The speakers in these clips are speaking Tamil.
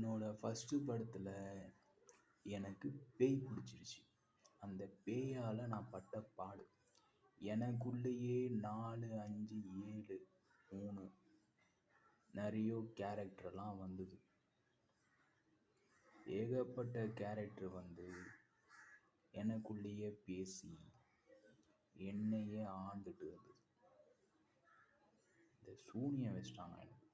என்னோட ஃபஸ்ட்டு படத்தில் எனக்கு பேய் பிடிச்சிருச்சு. அந்த பேயால் நான் பட்ட பாடு. எனக்குள்ளேயே நாலு அஞ்சு ஏழு மூணு நிறைய கேரக்டர்லாம் வந்தது. ஏகப்பட்ட கேரக்டர் வந்து எனக்குள்ளேயே பேசி என்னையே ஆண்டுட்டு இருந்தது. இந்த சூனியம் வச்சிட்டாங்க எனக்கு.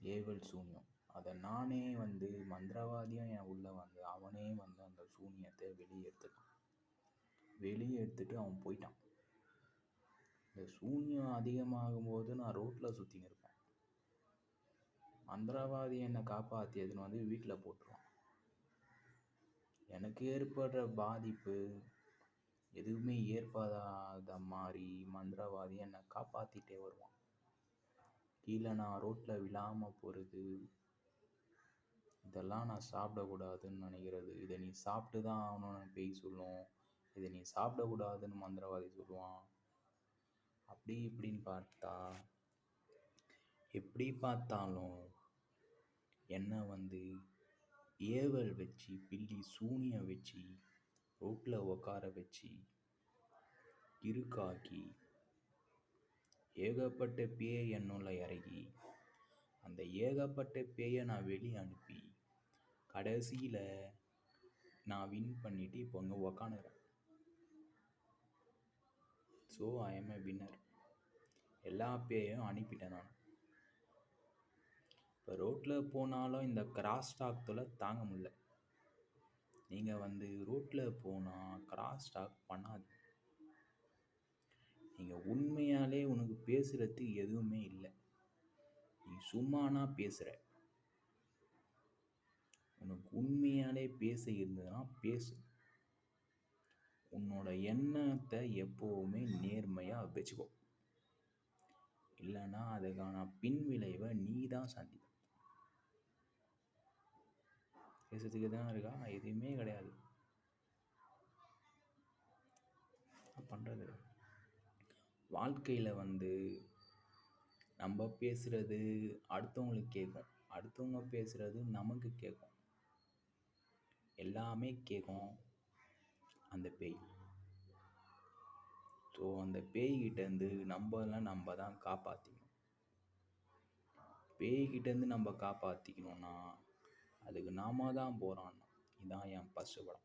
ஏவல் சூனியம். அதை நானே வந்து மந்திரவாதியும் என் உள்ளே வந்து அவனே வந்து அந்த சூனியத்தை வெளியே எடுத்துட்டான். வெளியே எடுத்துட்டு அவன் போயிட்டான். இந்த சூனியம் அதிகமாகும் போது நான் ரோட்டில் சுற்றின்னு இருப்பேன். மந்திரவாதி என்னை காப்பாற்றியதுன்னு வந்து வீட்டில் போட்டுருவான். எனக்கு ஏற்படுற பாதிப்பு எதுவுமே ஏற்படாத மாதிரி மந்திரவாதி என்னை காப்பாற்றிட்டே வருவான். கீழே நான் ரோட்டில் விழாமல் போகிறது இதெல்லாம் நான் சாப்பிடக்கூடாதுன்னு நினைக்கிறது. இதை நீ சாப்பிட்டு தான் ஆகணும்னு பேய் சொல்லும். இதை நீ சாப்பிடக்கூடாதுன்னு மந்திரவாதி சொல்லுவான். அப்படி இப்படின்னு பார்த்தா எப்படி பார்த்தாலும் என்னை வந்து ஏவல் வச்சு பில்லி சூனியம் வச்சு ரோட்டில் உட்கார வச்சு இருக்காக்கி ஏகப்பட்ட பேயை என்னுள்ள இறங்கி அந்த ஏகப்பட்ட பேயை நான் வெளியே அனுப்பி கடைசியில் நான் வின் பண்ணிவிட்டு இப்போ அங்கே உக்காந்துக்கிறேன் so I am a winner எல்லா பேயும் அனுப்பிட்டேன் நான். இப்போ ரோட்டில் போனாலும் இந்த கிராஸ் டாக்தில் தாங்க முடியல. நீங்கள் வந்து ரோட்டில் போனால் கிராஸ் டாக் பண்ணாது நீங்கள் உண்மை பேசுகிறதுக்கு எதுவுமே இல்லை. நீ சும்மானா பேசுகிற உனக்கு உண்மையாலே பேச இருந்ததுன்னா பேசு. உன்னோட எண்ணத்தை எப்போவுமே நேர்மையாக வச்சுக்கோ. இல்லைன்னா அதுக்கான பின் விளைவை நீ தான் சந்தி பேசுறதுக்கு தான் இருக்கா? எதுவுமே கிடையாது. பண்ணுறது வாழ்க்கையில் வந்து நம்ம பேசுகிறது அடுத்தவங்களுக்கு கேட்கும் அடுத்தவங்க பேசுகிறது நமக்கு கேட்கும் எல்லாமே கேட்கும் அந்த பேய். ஸோ அந்த பேய்கிட்டேருந்து நம்மலாம் நம்ம தான் காப்பாற்றிக்கணும் பேய்கிட்டேருந்து நம்ம காப்பாற்றிக்கணுன்னா அதுக்கு நாம தான் போராடணும். இதுதான் என் ஃபஸ்ட்டு படம்.